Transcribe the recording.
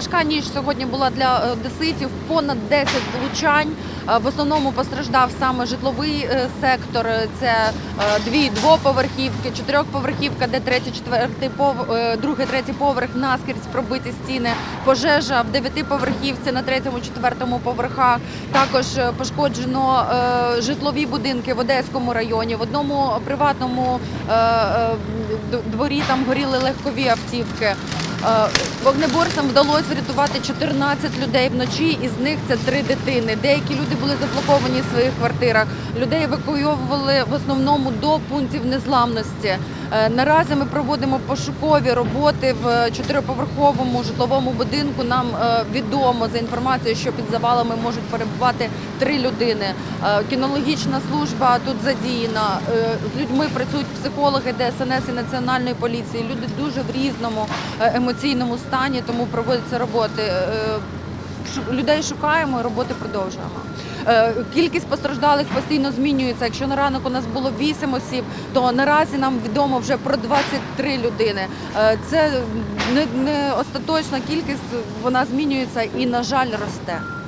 важка ніч сьогодні була для е, одеситів. Понад 10 влучань. Е, В основному постраждав саме житловий е, сектор. Це дві двоповерхівки, чотирьохповерхівка, де третій, четвертий другий, третій поверх наскрізь пробиті стіни. Пожежа в дев'ятиповерхівці на третьому, четвертому поверхах. Також пошкоджено житлові будинки в Одеському районі. В одному приватному дворі там горіли легкові автівки. Е, Вогнеборцям вдалося врятувати 14 людей вночі, із них це три дитини. Деякі люди були заблоковані в своїх квартирах. Людей евакуйовували в основному до пунктів незламності. Е, Наразі ми проводимо пошукові роботи в чотириповерховому житловому будинку. Нам е, відомо за інформацією, що під завалами можуть перебувати три людини. Кінологічна служба тут задіяна. З людьми працюють психологи ДСНС і національної поліції. Люди дуже в різному е, емоційному стані, тому проводяться роботи. Е, Людей шукаємо, і роботи продовжуємо. Е, Кількість постраждалих постійно змінюється. Якщо на ранок у нас було 8 осіб, то наразі нам відомо вже про 23 людини. Е, Це не, не остаточна кількість, вона змінюється і, на жаль, росте.